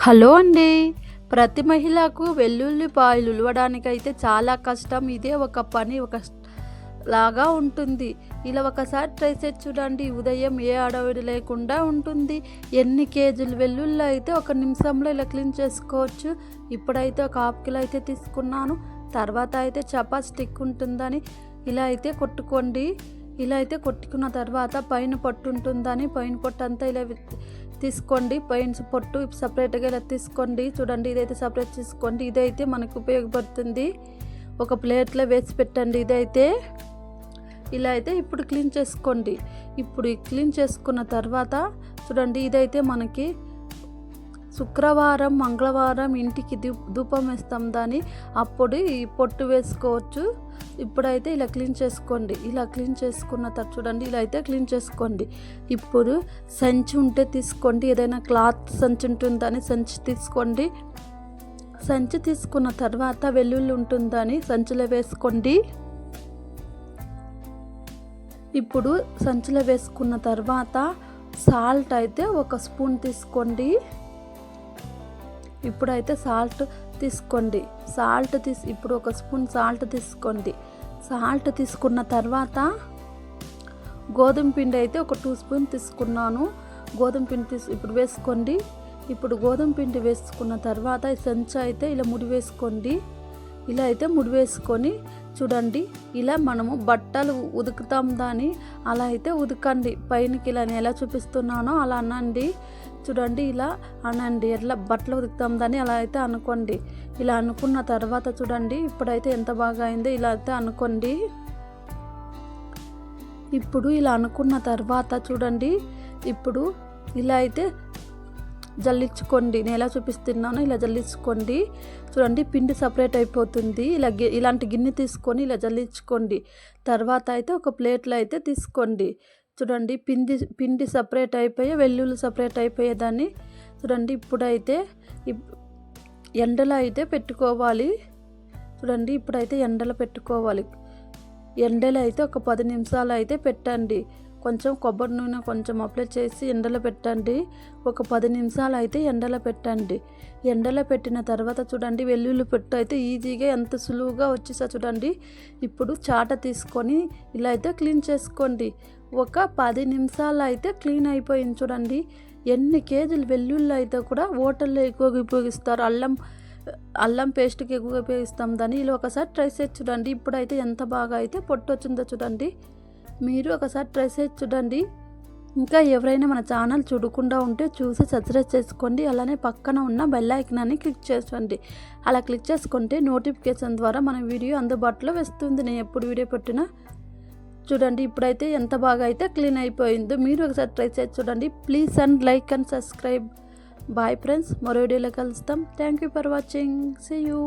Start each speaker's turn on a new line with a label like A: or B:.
A: Hello అండి. ప్రతి మహిళకు వెల్లుల్లిపాయలు ఉలవడానికైతే చాలా కష్టం. ఇదే ఒక పని ఒక లాగా ఉంటుంది. ఇలా ఒకసారి ట్రై చేసి చూడండి. ఉదయం ఏ అడవిడి లేకుండా ఉంటుంది. ఎన్ని కేజీలు వెల్లుల్లి అయితే ఒక నిమిషంలో ఇలా క్లీన్ చేసుకోవచ్చు. ఇప్పుడైతే ఒక హాఫ్ కిలో అయితే తీసుకున్నాను. తర్వాత అయితే చపా స్టిక్ ఉంటుందని ఇలా అయితే కొట్టుకోండి. ఇలా అయితే కొట్టుకున్న తర్వాత పైన పొట్టు ఉంటుందని పైన పొట్టు అంతా ఇలా తీసుకోండి. పైన పొట్టు సపరేట్గా ఇలా తీసుకోండి. చూడండి ఇదైతే సపరేట్ తీసుకోండి. ఇదైతే మనకు ఉపయోగపడుతుంది. ఒక ప్లేట్లో వేసి పెట్టండి ఇదైతే. ఇలా అయితే ఇప్పుడు క్లీన్ చేసుకోండి. ఇప్పుడు క్లీన్ చేసుకున్న తర్వాత చూడండి ఇదైతే మనకి శుక్రవారం మంగళవారం ఇంటికి ధూపం వేస్తాం దాన్ని. అప్పుడు ఈ పొట్టు వేసుకోవచ్చు. ఇప్పుడైతే ఇలా క్లీన్ చేసుకోండి. ఇలా క్లీన్ చేసుకున్న తర్వాత చూడండి ఇలా అయితే క్లీన్ చేసుకోండి. ఇప్పుడు సంచి ఉంటే తీసుకోండి. ఏదైనా క్లాత్ సంచి ఉంటుందని సంచి తీసుకోండి. సంచి తీసుకున్న తర్వాత వెల్లుల్లి ఉంటుందని సంచిలో వేసుకోండి. ఇప్పుడు సంచిలో వేసుకున్న తర్వాత సాల్ట్ అయితే ఒక స్పూన్ తీసుకోండి. ఇప్పుడైతే సాల్ట్ తీసుకోండి. సాల్ట్ తీసి ఇప్పుడు ఒక స్పూన్ సాల్ట్ తీసుకోండి. సాల్ట్ తీసుకున్న తర్వాత గోధుమ పిండి అయితే ఒక టూ స్పూన్ తీసుకున్నాను. గోధుమ పిండి తీసు ఇప్పుడు వేసుకోండి. ఇప్పుడు గోధుమ పిండి వేసుకున్న తర్వాత ఈ సంచ అయితే ఇలా ముడి వేసుకోండి. ఇలా అయితే ముడి వేసుకొని చూడండి ఇలా మనము బట్టలు ఉతుకుతాం దాని అలా అయితే ఉదకండి పైనకి ఇలా నేను ఎలా చూపిస్తున్నానో అలా అనండి. చూడండి ఇలా అనండి. ఎట్లా బట్టలు ఉతుకుతాం దాన్ని అలా అయితే అనుకోండి. ఇలా అనుకున్న తర్వాత చూడండి ఇప్పుడైతే ఎంత బాగా అయిందో ఇలా అయితే అనుకోండి. ఇప్పుడు ఇలా అనుకున్న తర్వాత చూడండి ఇప్పుడు ఇలా అయితే జల్లించుకోండి. నేను ఎలా చూపిస్తున్నానో ఇలా జల్లించుకోండి. చూడండి పిండి సపరేట్ అయిపోతుంది. ఇలా ఇలాంటి గిన్నె తీసుకొని ఇలా జల్లించుకోండి. తర్వాత అయితే ఒక ప్లేట్లో అయితే తీసుకోండి. చూడండి పిండి పిండి సపరేట్ అయిపోయి వెల్లుల్లి సపరేట్ అయిపోయేదాన్ని. చూడండి ఇప్పుడైతే ఇప్- ఎండలో అయితే పెట్టుకోవాలి. చూడండి ఇప్పుడైతే ఎండలో పెట్టుకోవాలి. ఎండలో అయితే ఒక పది నిమిషాలు అయితే పెట్టండి. కొంచెం కొబ్బరి నూనె కొంచెం అప్లై చేసి ఎండలో పెట్టండి. ఒక పది నిమిషాలు అయితే ఎండలో పెట్టండి. ఎండలో పెట్టిన తర్వాత చూడండి వెల్లుల్లి పెట్టు అయితే ఈజీగా ఎంత సులువుగా వచ్చేసా చూడండి. ఇప్పుడు చాట తీసుకొని ఇలా అయితే క్లీన్ చేసుకోండి. ఒక పది నిమిషాలు అయితే క్లీన్ అయిపోయింది చూడండి. ఎన్ని కేజీలు వెల్లుల్లి అయితే కూడా హోటల్లో ఎక్కువగా ఉపయోగిస్తారు. అల్లం అల్లం పేస్ట్కి ఎక్కువగా ఉపయోగిస్తాం దాన్ని. ఇలా ఒకసారి ట్రై చేసి చూడండి. ఇప్పుడైతే ఎంత బాగా అయితే పొట్టు వచ్చిందో చూడండి. మీరు ఒకసారి ట్రై చేసి చూడండి. ఇంకా ఎవరైనా మన ఛానల్ చూడకుండా ఉంటే చూసి సబ్స్క్రైబ్ చేసుకోండి. అలానే పక్కన ఉన్న బెల్ ఐకనాన్ని క్లిక్ చేసుకోండి అలా క్లిక్ చేసుకుంటే నోటిఫికేషన్ ద్వారా మన వీడియో అందుబాటులో వస్తుంది. నేను ఎప్పుడు వీడియో పెట్టినా చూడండి. ఇప్పుడైతే ఎంత బాగా అయితే క్లీన్ అయిపోయిందో మీరు ఒకసారి ట్రై చేసి చూడండి. Please and like and subscribe bye friends మరో వీడియోలో కలుస్తాం. Thank you for watching see you